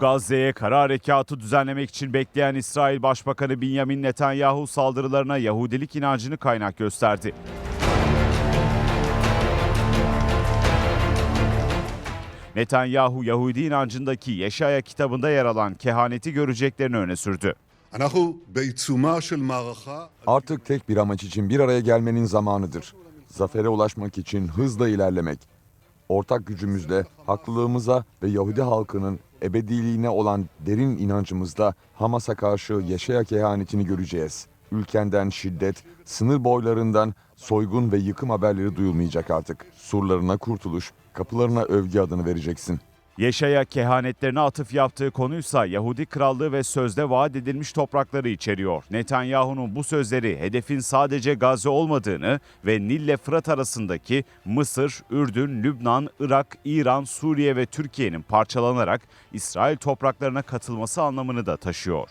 Gazze'ye kara harekatı düzenlemek için bekleyen İsrail Başbakanı Benjamin Netanyahu saldırılarına Yahudilik inancını kaynak gösterdi. Netanyahu Yahudi inancındaki Yeşaya kitabında yer alan kehaneti göreceklerini öne sürdü. Artık tek bir amaç için bir araya gelmenin zamanıdır. Zafere ulaşmak için hızla ilerlemek. Ortak gücümüzle, haklılığımıza ve Yahudi halkının ebediliğine olan derin inancımızla Hamas'a karşı Yeşaya kehanetini göreceğiz. Ülkenden şiddet, sınır boylarından soygun ve yıkım haberleri duyulmayacak artık. Surlarına kurtuluş, kapılarına övgü adını vereceksin. Yeşaya kehanetlerine atıf yaptığı konuysa Yahudi krallığı ve sözde vaat edilmiş toprakları içeriyor. Netanyahu'nun bu sözleri hedefin sadece Gazze olmadığını ve Nil ile Fırat arasındaki Mısır, Ürdün, Lübnan, Irak, İran, Suriye ve Türkiye'nin parçalanarak İsrail topraklarına katılması anlamını da taşıyor.